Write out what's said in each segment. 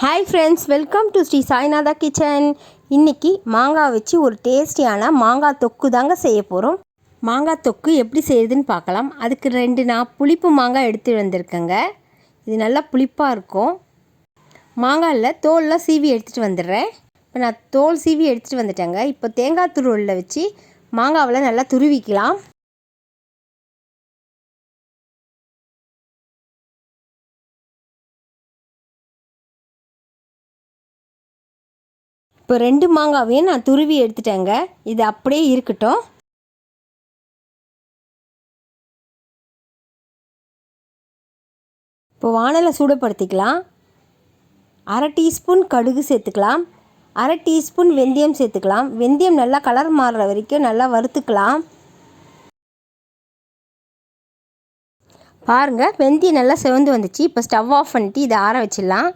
Hi friends welcome to Sri Sainatha kitchen இன்னைக்கு மாங்காய் வச்சு ஒரு டேஸ்டியான மாங்காய் தொக்கு தாங்க செய்ய போகிறோம் மாங்காய் தொக்கு எப்படி செய்யுதுன்னு பார்க்கலாம். அதுக்கு ரெண்டு நான் புளிப்பு மாங்காய் எடுத்து வந்திருக்கேங்க. இது நல்லா புளிப்பாக இருக்கும். மாங்காயில் தோல்லாம் சீவி எடுத்துகிட்டு வந்துடுறேன். இப்போ நான் தோல் சீவி எடுத்துகிட்டு வந்துட்டேங்க. இப்போ தேங்காய் துருவலில் வச்சு மாங்காவில் நல்லா துருவிக்கலாம். இப்போ ரெண்டு மாங்காவையும் நான் துருவி எடுத்துட்டேங்க. இது அப்படியே இருக்கட்டும். இப்போ வானலை சூடப்படுத்திக்கலாம் அரை டீஸ்பூன் கடுகு சேர்த்துக்கலாம். அரை டீஸ்பூன் வெந்தயம் சேர்த்துக்கலாம். வெந்தயம் நல்லா கலர் மாறுற வரைக்கும் நல்லா வறுத்துக்கலாம். பாருங்கள் வெந்தயம் நல்லா செவந்து வந்துச்சு. இப்போ ஸ்டவ் ஆஃப் பண்ணிட்டு இதை ஆற வச்சிடலாம்.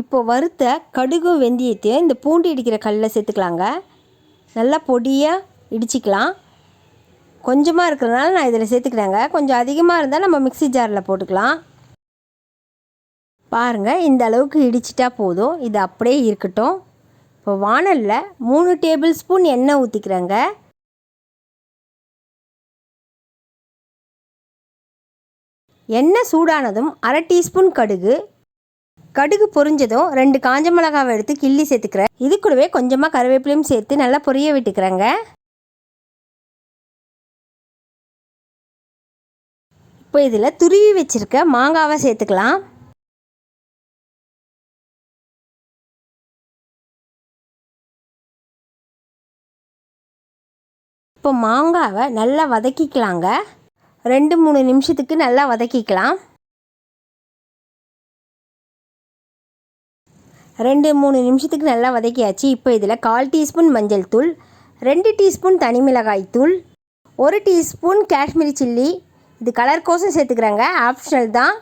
இப்போ வறுத்த கடுகு வெந்தயத்தையும் இந்த பூண்டு இடிக்கிற கல்லில் சேர்த்துக்கலாங்க. நல்லா பொடியாக இடிச்சிக்கலாம். கொஞ்சமாக இருக்கிறனால நான் இதில் சேர்த்துக்கிறேங்க. கொஞ்சம் அதிகமாக இருந்தால் நம்ம மிக்சி ஜாரில் போட்டுக்கலாம். பாருங்கள் இந்த அளவுக்கு இடிச்சிட்டா போதும். இது அப்படியே இருக்கட்டும். இப்போ வானலில் மூணு டேபிள் ஸ்பூன் எண்ணெய் ஊற்றிக்கிறேங்க எண்ணெய் சூடானதும் அரை டீஸ்பூன் கடுகு கடுகு பொரிஞ்சதும் ரெண்டு காஞ்ச மிளகாவை எடுத்து கிள்ளி சேர்த்துக்கிறேன். இது கூடவே கொஞ்சமாக கருவேப்பிலையும் சேர்த்து நல்லா பொரிய விட்டுக்கிறேங்க. இப்போ இதில் துருவி வச்சுருக்க மாங்காவை சேர்த்துக்கலாம். இப்போ மாங்காவை நல்லா வதக்கிக்கலாங்க. ரெண்டு மூணு நிமிஷத்துக்கு நல்லா வதக்கிக்கலாம். ரெண்டு மூணு நிமிஷத்துக்கு நல்லா வதக்கியாச்சு. இப்போ இதில் கால் டீஸ்பூன் மஞ்சள் தூள் ரெண்டு டீஸ்பூன் தனி மிளகாய் தூள் ஒரு டீஸ்பூன் காஷ்மீரி சில்லி. இது கலர் கோசம் சேர்த்துக்கிறேங்க. ஆப்ஷனல் தான்.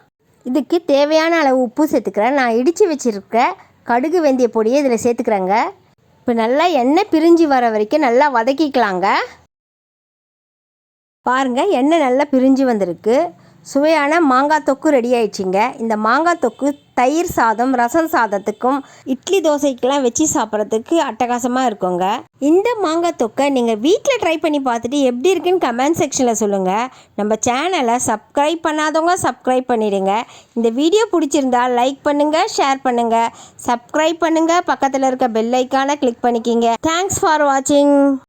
இதுக்கு தேவையான அளவு உப்பு சேர்த்துக்கிறேன். நான் இடித்து வச்சுருக்க கடுகு வெந்தய பொடியை இதில் சேர்த்துக்கிறேங்க. இப்போ நல்லா எண்ணெய் பிரிஞ்சு வர வரைக்கும் நல்லா வதக்கிக்கலாங்க. பாருங்கள் எண்ணெய் நல்லா பிரிஞ்சு வந்திருக்கு. சுவையான மாங்காய் தொக்கு ரெடி ஆயிடுச்சிங்க. இந்த மாங்காய் தொக்கு தயிர் சாதம் ரசம் சாதத்துக்கும் இட்லி தோசைக்கெலாம் வச்சு சாப்பிட்றதுக்கு அட்டகாசமாக இருக்குங்க. இந்த மாங்காய் தொக்கை நீங்கள் வீட்டில் ட்ரை பண்ணி பார்த்துட்டு எப்படி இருக்குன்னு கமெண்ட் செக்ஷனில் சொல்லுங்கள் நம்ம சேனலை சப்ஸ்கிரைப் பண்ணாதவங்க சப்ஸ்கிரைப் பண்ணிடுங்க. இந்த வீடியோ பிடிச்சிருந்தா லைக் பண்ணுங்கள் ஷேர் பண்ணுங்கள் சப்ஸ்கிரைப் பண்ணுங்கள் பக்கத்தில் இருக்க பெல் ஐக்கானை கிளிக் பண்ணிக்கிங்க. தேங்க்ஸ் ஃபார் வாட்சிங்